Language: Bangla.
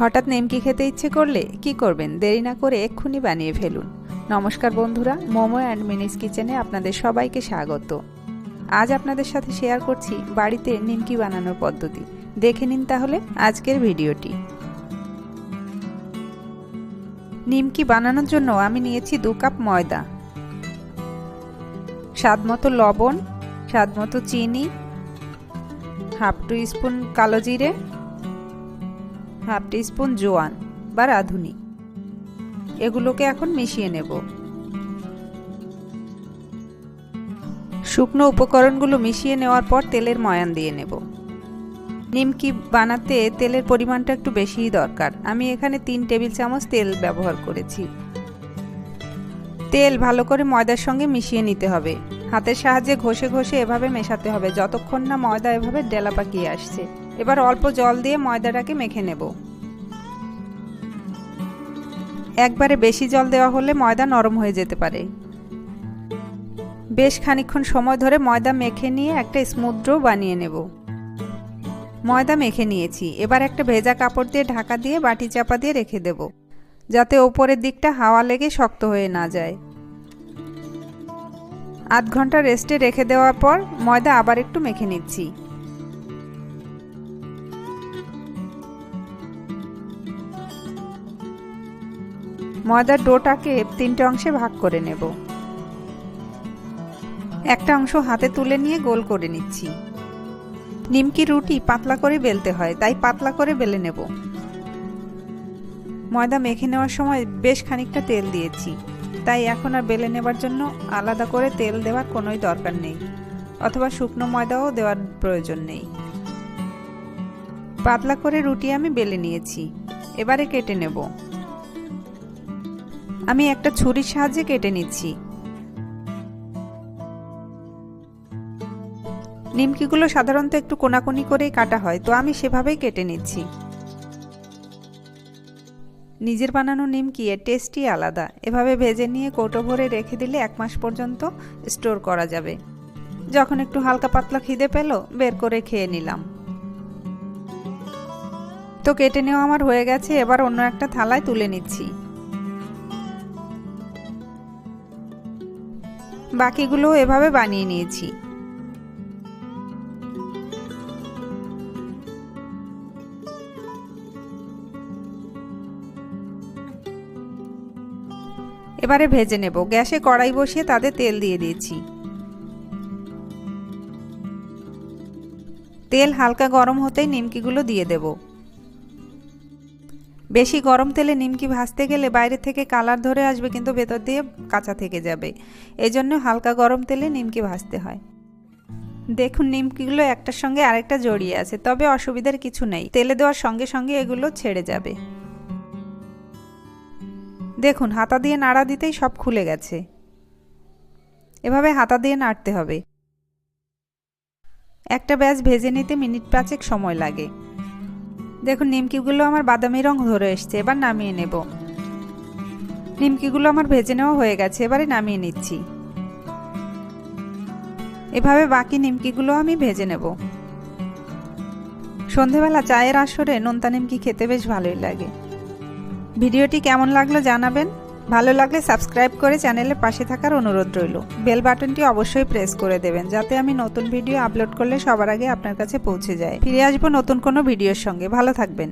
হঠাৎ নেমকি খেতে ইচ্ছে করলে কি করবেন? দেরি না করে এক্ষুনি বানিয়ে ফেলুন। নমস্কার বন্ধুরা, মোমো অ্যান্ড মিনিস কিচেনে আপনাদের সবাইকে স্বাগত। আজ আপনাদের সাথে শেয়ার করছি বাড়িতে নিমকি বানানোর পদ্ধতি। দেখে নিন তাহলে আজকের ভিডিওটি। নিমকি বানানোর জন্য আমি নিয়েছি দু কাপ ময়দা। স্বাদ মতো লবণ স্বাদ মতো চিনি, হাফ টু স্পুন কালো জিরে হাফ স্পুন জোয়ান বা রাঁধুনি। এগুলোকে এখন মিশিয়ে নেব। শুকনো উপকরণগুলো মিশিয়ে নেওয়ার পর তেলের ময়ান দিয়ে নেব। নিমকি বানাতে তেলের পরিমাণটা একটু বেশিই দরকার। আমি এখানে তিন টেবিল চামচ তেল ব্যবহার করেছি। তেল ভালো করে ময়দার সঙ্গে মিশিয়ে নিতে হবে। হাতের সাহায্যে ঘষে ঘষে এভাবে মেশাতে হবে। যতক্ষণ না ময়দা এভাবে ডেলা পাকিয়ে আসছে। এবার অল্প জল দিয়ে ময়দাটাকে মেখে নেব। একবারে বেশি জল দেওয়া হলে ময়দা নরম হয়ে যেতে পারে। বেশ খানিক্ষণ সময় ধরে ময়দা মেখে নিয়ে একটা স্মুথ ড্রো বানিয়ে নেব। ময়দা মেখে নিয়েছি। এবার একটা ভেজা কাপড় দিয়ে ঢাকা দিয়ে বাটি চাপা দিয়ে রেখে দেব, যাতে ওপরের দিকটা হাওয়া লেগে শক্ত হয়ে না যায়। আধ ঘণ্টা রেস্টে রেখে দেওয়ার পর ময়দা আবার একটু মেখে নিচ্ছি। ময়দার ডোটাকে তিনটে অংশে ভাগ করে নেব। একটা অংশ হাতে তুলে নিয়ে গোল করে নিচ্ছি। নিমকি রুটি পাতলা করে বেলতে হয়, তাই পাতলা করে বেলে নেব। ময়দা মেখে নেওয়ার সময় বেশ খানিকটা তেল দিয়েছি, তাই এখন আর বেলে নেবার জন্য আলাদা করে তেল দেওয়ার কোনোই দরকার নেই, অথবা শুকনো ময়দাও দেওয়ার প্রয়োজন নেই। পাতলা করে রুটি আমি বেলে নিয়েছি, এবারে কেটে নেব। আমি একটা ছুরির সাহায্যে কেটে নিচ্ছি। নিমকিগুলো সাধারণত একটু কোনাকুনি করেই কাটা হয়, তো আমি সেভাবেই কেটে নিচ্ছি। নিজের বানানো নিমকি এর টেস্টই আলাদা। এভাবে ভেজে নিয়ে কৌটো ভরে রেখে দিলে এক মাস পর্যন্ত স্টোর করা যাবে। যখন একটু হালকা পাতলা খিদে পেল, বের করে খেয়ে নিলাম। তো কেটে নেওয়া আমার হয়ে গেছে, এবার অন্য একটা থালায় তুলে নিচ্ছি। বাকিগুলো এভাবে বানিয়ে নিয়েছি। এবারে ভেজে নেব। গ্যাসে কড়াই বসিয়ে তাতে তেল দিয়ে দিয়েছি। তেল হালকা গরম হতেই নিমকিগুলো দিয়ে দেব। বেশি গরম তেলে নিমকি ভাজতে গেলে বাইরে থেকে কালার ধরে আসবে কিন্তু ভেতর দিয়ে কাঁচা থেকে যাবে। এই জন্য হালকা গরম তেলে নিমকি ভাজতে হয়। দেখুন, নিমকিগুলো একটার সঙ্গে আরেকটা জড়িয়ে আছে, তবে অসুবিধার কিছু নেই। তেলে দেওয়ার সঙ্গে সঙ্গে এগুলো ছেড়ে যাবে। দেখুন, হাতা দিয়ে নাড়া দিতেই সব খুলে গেছে। এভাবে হাতা দিয়ে নাড়তে হবে। একটা ব্যাচ ভেজে নিতে মিনিট পাঁচেক সময় লাগে। দেখুন, নিমকিগুলো আমার বাদামি রং ধরে এসছে, এবার নামিয়ে নেব। নিমকিগুলো আমার ভেজে নেওয়া হয়ে গেছে, এবারে নামিয়ে নিচ্ছি। এভাবে বাকি নিমকিগুলো আমি ভেজে নেব। সন্ধেবেলা চায়ের আসরে নোনতা নিমকি খেতে বেশ ভালোই লাগে। ভিডিওটি কেমন লাগল জানাবেন? ভালো লাগলে সাবস্ক্রাইব করে চ্যানেলের পাশে থাকার অনুরোধ রইল। বেল বাটনটি অবশ্যই প্রেস করে দেবেন, যাতে আমি নতুন ভিডিও আপলোড করলে সবার আগে আপনার কাছে পৌঁছে যায়। ফিরে আসব নতুন কোনো ভিডিওর সঙ্গে। ভালো থাকবেন।